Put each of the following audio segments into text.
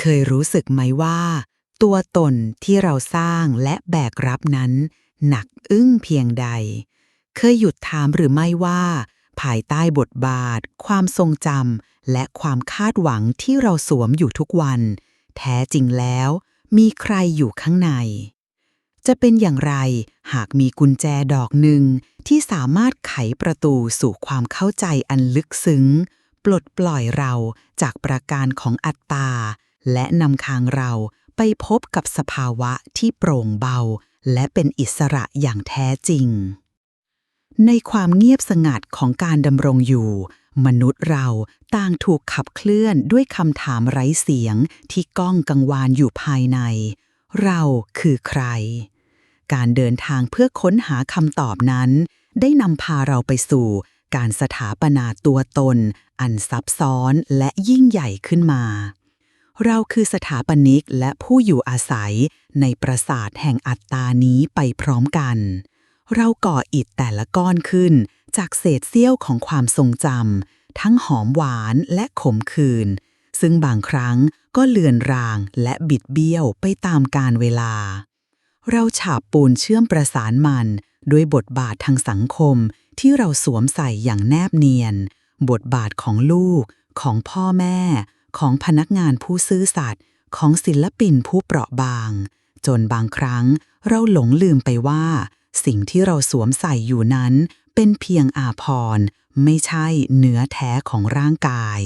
เคยรู้สึกไหมว่า ตัวตนที่เราสร้างและแบกรับนั้น หนักอึ้งเพียงใด เคยหยุดถามหรือไม่ว่า ภายใต้บทบาท ความทรงจำและความคาดหวังที่เราสวมอยู่ทุกวัน แท้จริงแล้ว มีใครอยู่ข้างใน จะเป็นอย่างไรหากมีกุญแจดอกหนึ่งที่สามารถไขประตูสู่ความเข้าใจอันลึกซึ้ง ปลดปล่อยเราจากประการของอัตตา และนำทางเราไปพบกับสภาวะที่โปร่งเบา และเป็นอิสระอย่างแท้จริง ในความเงียบสงัดของการดำรงอยู่ มนุษย์เราต่างถูกขับเคลื่อนด้วยคำถามไร้เสียงที่ก้องกังวานอยู่ภายใน เราคือใคร การเดินทางเพื่อค้นหาคำตอบนั้น ได้นำพาเราไปสู่การสถาปนาตัวตน อันซับซ้อนและยิ่งใหญ่ขึ้นมา เราคือสถาปนิกและผู้อยู่อาศัยในปราสาทแห่งอัตตานี้ไปพร้อมกัน เราก่ออิฐแต่ละก้อนขึ้น จากเศษเสี้ยวของความทรงจำทั้งหอมหวานและขมขื่นซึ่งบางครั้งก็เลือนรางและบิดเบี้ยวไปตามกาลเวลา เราฉาบปูนเชื่อมประสานมัน ด้วยบทบาททางสังคมที่เราสวมใส่อย่างแนบเนียน บทบาทของลูก ของพ่อแม่ ของพนักงานผู้ซื่อสัตย์ของศิลปินผู้เปราะบาง จนบางครั้งเราหลงลืมไปว่า สิ่งที่เราสวมใส่อยู่นั้น เป็นเพียงอาภรไม่ใช่เนื้อแท้ของร่างกาย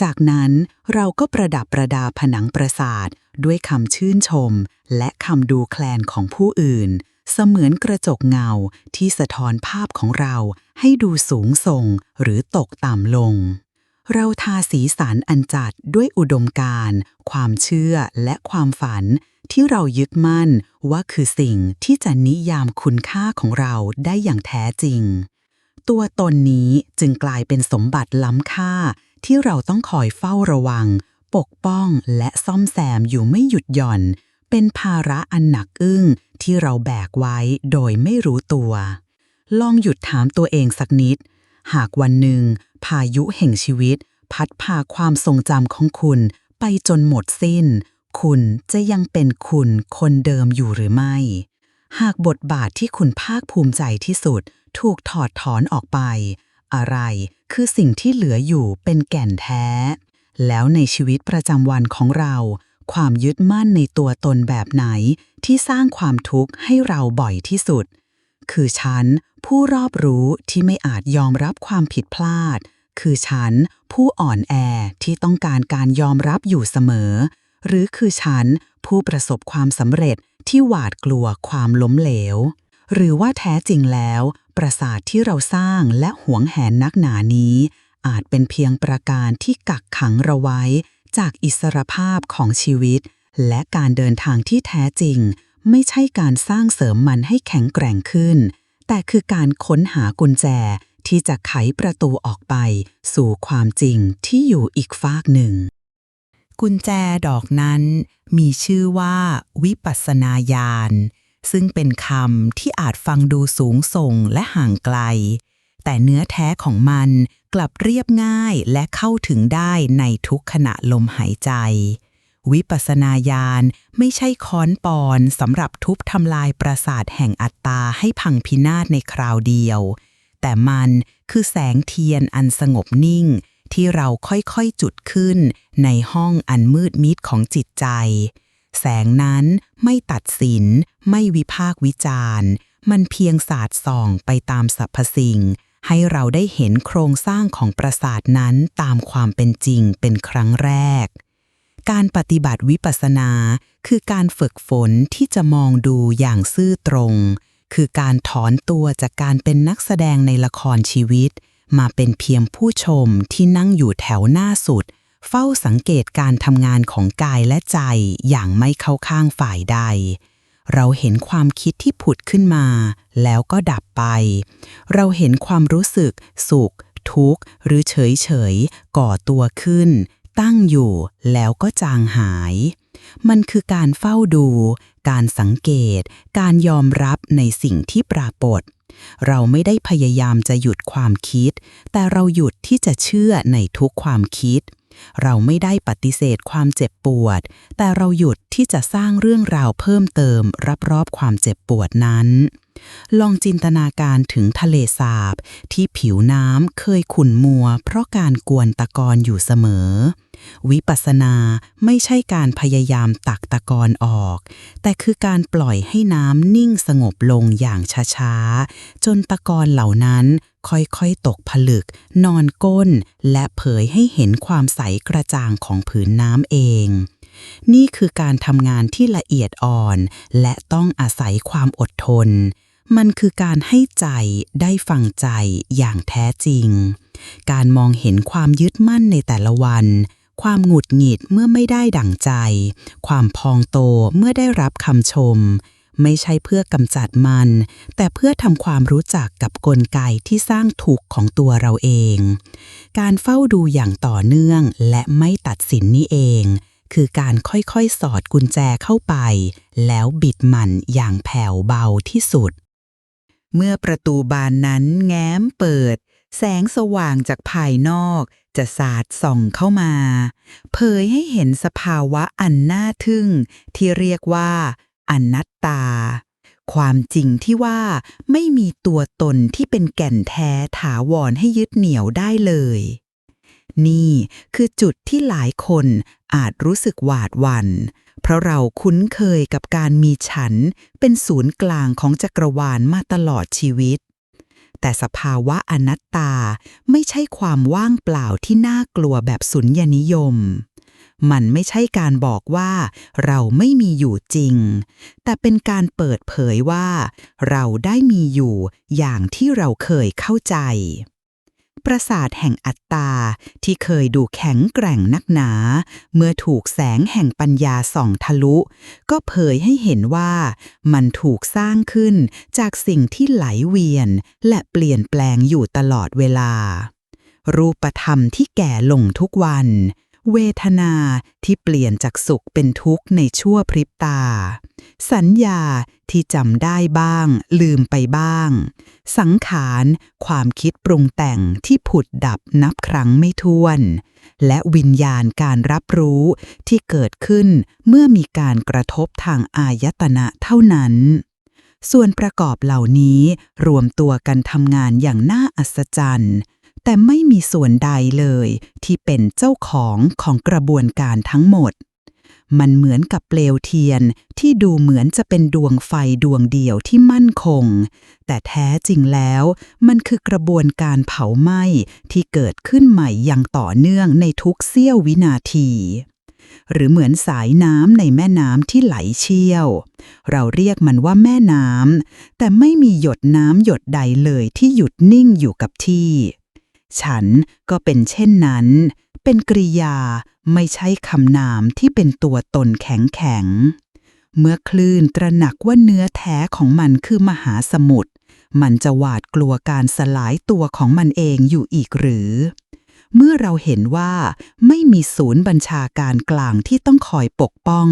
จากนั้นเราก็ประดับประดาผนังปราสาทด้วยคำชื่นชม และคำดูแคลนของผู้อื่น เสมือนกระจกเงาที่สะท้อนภาพของเราให้ดูสูงส่งหรือตกต่ำลง เราทาสีสันอันจัดด้วยอุดมการณ์ความเชื่อและความฝันที่เรายึดมั่นว่าคือสิ่งที่จะนิยามคุณค่าของเราได้อย่างแท้จริง ตัวตนนี้จึงกลายเป็นสมบัติล้ำค่าที่เราต้องคอยเฝ้าระวัง ปกป้องและซ่อมแซมอยู่ไม่หยุดหย่อน เป็นภาระอันหนักอึ้งที่เราแบกไว้โดยไม่รู้ตัว ลองหยุดถามตัวเองสักนิด หากวันหนึ่ง พายุแห่งชีวิต พัดพาความทรงจำของคุณ ไปจนหมดสิ้น คุณจะยังเป็นคุณคนเดิมอยู่หรือไม่ หากบทบาทที่คุณภาคภูมิใจที่สุด ถูกถอดถอนออกไป อะไรคือสิ่งที่เหลืออยู่เป็นแก่นแท้ แล้วในชีวิตประจำวันของเรา ความยึดมั่นในตัวตนแบบไหนที่สร้างความทุกข์ให้เราบ่อยที่สุด คือฉัน ผู้รอบรู้ที่ไม่อาจยอมรับความผิดพลาด คือฉัน ผู้อ่อนแอที่ต้องการการยอมรับอยู่เสมอ หรือคือฉัน ผู้ประสบความสำเร็จที่หวาดกลัวความล้มเหลว หรือว่าแท้จริงแล้ว ประสาทที่เราสร้างและหวงแหนนักหนานี้ อาจเป็นเพียงประการที่กักขังเราไว้ จากอิสรภาพของชีวิต และการเดินทางที่แท้จริง ไม่ใช่การสร้างเสริมมันให้แข็งแกร่งขึ้น แต่คือการค้นหากุญแจที่จะไขประตูออกไป สู่ความจริงที่อยู่อีกฟากหนึ่ง กุญแจดอกนั้นมีชื่อว่าวิปัสนาญาณซึ่งเป็นคำที่อาจฟังดูสูงส่งและห่างไกล แต่เนื้อแท้ของมันกลับเรียบง่ายและเข้าถึงได้ในทุกขณะลมหายใจ วิปัสนาญาณไม่ใช่ค้อนปอนสำหรับทุบทำลายปราสาทแห่งอัตตาให้พังพินาศในคราวเดียว แต่มันคือแสงเทียนอันสงบนิ่ง ที่เราค่อยๆจุดขึ้น ในห้องอันมืดมิดของจิตใจ แสงนั้นไม่ตัดสิน ไม่วิพากวิจารณ์ มันเพียงสาดส่องไปตามสรรพสิ่งให้เราได้เห็นโครงสร้างของปราสาทนั้นตามความเป็นจริงเป็นครั้งแรก การปฏิบัติวิปัสสนา คือการฝึกฝนที่จะมองดูอย่างซื่อตรง คือการถอนตัวจากการเป็นนักแสดงในละครชีวิต มาเป็นเพียงผู้ชมที่นั่งอยู่แถวหน้าสุด เฝ้าสังเกตการทำงานของกายและใจอย่างไม่เข้าข้างฝ่ายใด เราเห็นความคิดที่ผุดขึ้นมา แล้วก็ดับไป เราเห็นความรู้สึกสุข ทุกข์ หรือเฉยเฉยก่อตัวขึ้น ตั้งอยู่แล้วก็จางหาย มันคือการเฝ้าดู การสังเกต การยอมรับในสิ่งที่ปรากฏ เราไม่ได้พยายามจะหยุดความคิด แต่เราหยุดที่จะเชื่อในทุกความคิด เราไม่ได้ปฏิเสธความเจ็บปวด แต่เราหยุดที่จะสร้างเรื่องราวเพิ่มเติมรับรอบความเจ็บปวดนั้น ลองจินตนาการถึงทะเลสาบ ที่ผิวน้ำเคยขุ่นมัว เพราะการกวนตะกอนอยู่เสมอ วิปัสสนาไม่ใช่การพยายามตักตะกอนออก แต่คือการปล่อยให้น้ำนิ่งสงบลงอย่างช้าๆ จนตะกอนเหล่านั้น ค่อยๆ ตกผลึก นอนก้น และเผยให้เห็นความใสกระจ่างของผืนน้ำเอง นี่คือการทำงานที่ละเอียดอ่อน และต้องอาศัยความอดทน มันคือการให้ใจได้ฟังใจอย่างแท้จริง การมองเห็นความยึดมั่นในแต่ละวันความหงุดหงิดเมื่อไม่ได้ดั่งใจ ความพองโตเมื่อได้รับคำชม ไม่ใช่เพื่อกำจัดมัน แต่เพื่อทำความรู้จักกับกลไกที่สร้างทุกข์ของตัวเราเอง การเฝ้าดูอย่างต่อเนื่องและไม่ตัดสินนี่เอง คือการค่อยๆ สอดกุญแจเข้าไป แล้วบิดมันอย่างแผ่วเบาที่สุด เมื่อประตูบานนั้นแง้มเปิด แสงสว่างจากภายนอกจะสาดส่องเข้ามา เผยให้เห็นสภาวะอันน่าทึ่งที่เรียกว่า อนัตตา ความจริงที่ว่าไม่มีตัวตนที่เป็นแก่นแท้ถาวรให้ยึดเหนี่ยวได้เลย นี่คือจุดที่หลายคนอาจรู้สึกหวาดหวัน่นเพราะเราคุ้นเคยกับการมีฉันเป็นศูนย์กลางของจักรวาลมาตลอดชีวิต แต่สภาวะอนัตตาไม่ใช่ความว่างเปล่าที่น่ากลัวแบบสุญญนิยม มันไม่ใช่การบอกว่าเราไม่มีอยู่จริง แต่เป็นการเปิดเผยว่า เราได้มีอยู่อย่างที่เราเคยเข้าใจ ประสาทแห่งอัตตาที่เคยดูแข็งแกร่งนักหนา เมื่อถูกแสงแห่งปัญญาส่องทะลุ ก็เผยให้เห็นว่า มันถูกสร้างขึ้นจากสิ่งที่ไหลเวียน และเปลี่ยนแปลงอยู่ตลอดเวลารูปธรรมที่แก่ลงทุกวัน เวทนาที่เปลี่ยนจากสุขเป็นทุกข์ในชั่วพริบตา สัญญาที่จำได้บ้าง ลืมไปบ้าง สังขารความคิดปรุงแต่งที่ผุดดับนับครั้งไม่ถ้วน และวิญญาณการรับรู้ที่เกิดขึ้นเมื่อมีการกระทบทางอายตนะเท่านั้นส่วนประกอบเหล่านี้รวมตัวกันทำงานอย่างน่าอัศจรรย์ แต่ไม่มีส่วนใดเลยที่เป็นเจ้าของของกระบวนการทั้งหมด มันเหมือนกับเปลวเทียนที่ดูเหมือนจะเป็นดวงไฟดวงเดียวที่มั่นคง แต่แท้จริงแล้วมันคือกระบวนการเผาไหม้ที่เกิดขึ้นใหม่อย่างต่อเนื่องในทุกเสี้ยววินาทีหรือเหมือนสายน้ำในแม่น้ำที่ไหลเชี่ยว เราเรียกมันว่าแม่น้ำ แต่ไม่มีหยดน้ำหยดใดเลยที่หยุดนิ่งอยู่กับที่ ฉันก็เป็นเช่นนั้น เป็นกริยาไม่ใช่คำนามที่เป็นตัวตนแข็งแข็ง เมื่อคลื่นตระหนักว่าเนื้อแท้ของมันคือมหาสมุทร มันจะหวาดกลัวการสลายตัวของมันเองอยู่อีกหรือ เมื่อเราเห็นว่าไม่มีศูนย์บัญชาการกลางที่ต้องคอยปกป้อง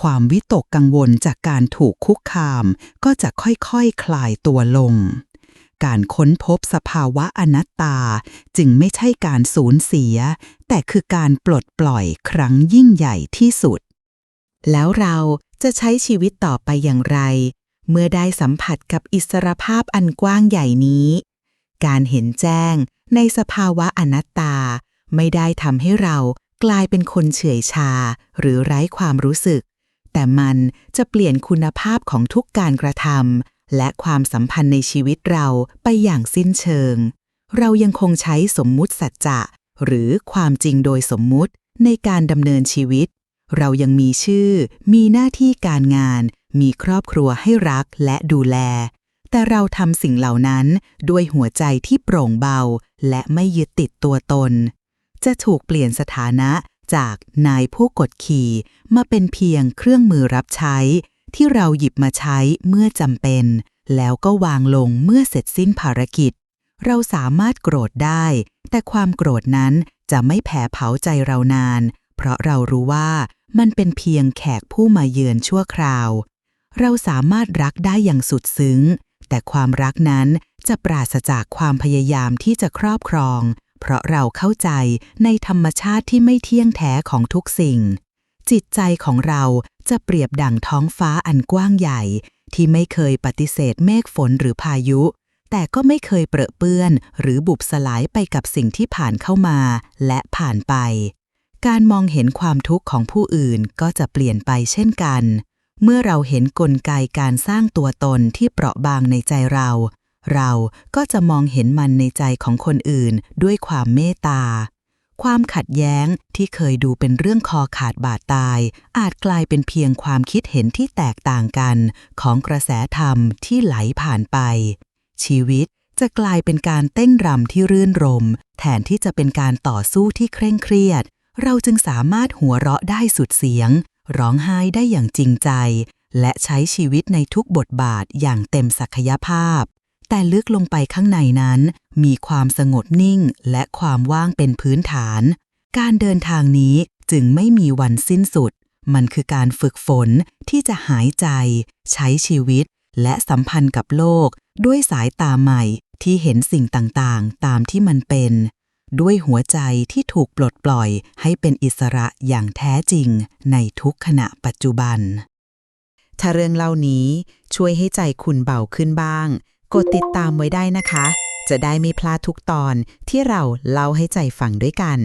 ความวิตกกังวลจากการถูกคุกคาม ก็จะค่อยๆคคลายตัวลง การค้นพบสภาวะอนัตตา จึงไม่ใช่การสูญเสีย แต่คือการปลดปล่อยครั้งยิ่งใหญ่ที่สุด แล้วเราจะใช้ชีวิตต่อไปอย่างไร เมื่อได้สัมผัสกับอิสรภาพอันกว้างใหญ่นี้ การเห็นแจ้งในสภาวะอนัตตา ไม่ได้ทำให้เรากลายเป็นคนเฉื่อยชา หรือไร้ความรู้สึก แต่มันจะเปลี่ยนคุณภาพของทุกการกระทำ และความสัมพันธ์ในชีวิตเราไปอย่างสิ้นเชิง เรายังคงใช้สมมุติสัจจะ หรือความจริงโดยสมมุติในการดำเนินชีวิต เรายังมีชื่อ มีหน้าที่การงาน มีครอบครัวให้รักและดูแล แต่เราทำสิ่งเหล่านั้นด้วยหัวใจที่โปร่งเบา และไม่ยึดติดตัวตน จะถูกเปลี่ยนสถานะจากนายผู้กดขี่มาเป็นเพียงเครื่องมือรับใช้ ที่เราหยิบมาใช้เมื่อจำเป็น แล้วก็วางลงเมื่อเสร็จสิ้นภารกิจ เราสามารถโกรธได้ แต่ความโกรธนั้นจะไม่แผลเผาใจเรานาน เพราะเรารู้ว่ามันเป็นเพียงแขกผู้มาเยือนชั่วคราว เราสามารถรักได้อย่างสุดซึ้ง แต่ความรักนั้นจะปราศจากความพยายามที่จะครอบครอง เพราะเราเข้าใจในธรรมชาติที่ไม่เที่ยงแท้ของทุกสิ่ง จิตใจของเราจะเปรียบดั่งท้องฟ้าอันกว้างใหญ่ ที่ไม่เคยปฏิเสธเมฆฝนหรือพายุ แต่ก็ไม่เคยเปรอะเปื้อน หรือบุบสลายไปกับสิ่งที่ผ่านเข้ามาและผ่านไป การมองเห็นความทุกข์ของผู้อื่นก็จะเปลี่ยนไปเช่นกัน เมื่อเราเห็นกลไกการสร้างตัวตนที่เปราะบางในใจเรา เราก็จะมองเห็นมันในใจของคนอื่นด้วยความเมตตา ความขัดแย้งที่เคยดูเป็นเรื่องคอขาดบาดตาย อาจกลายเป็นเพียงความคิดเห็นที่แตกต่างกัน ของกระแสธรรมที่ไหลผ่านไป ชีวิตจะกลายเป็นการเต้นรำที่รื่นรม แทนที่จะเป็นการต่อสู้ที่เคร่งเครียด เราจึงสามารถหัวเราะได้สุดเสียง ร้องไห้ได้อย่างจริงใจ และใช้ชีวิตในทุกบทบาทอย่างเต็มศักยภาพ แต่ลึกลงไปข้างในนั้น มีความสงบนิ่งและความว่างเป็นพื้นฐาน การเดินทางนี้จึงไม่มีวันสิ้นสุด มันคือการฝึกฝนที่จะหายใจ ใช้ชีวิต และสัมพันธ์กับโลก ด้วยสายตาใหม่ที่เห็นสิ่งต่างๆ ตามที่มันเป็น ด้วยหัวใจที่ถูกปลดปล่อยให้เป็นอิสระอย่างแท้จริงในทุกขณะปัจจุบัน ถ้าเรื่องเล่านี้ช่วยให้ใจคุณเบาขึ้นบ้าง กดติดตามไว้ได้นะคะ จะได้ไม่พลาดทุกตอนที่เราเล่าให้ใจฟังด้วยกัน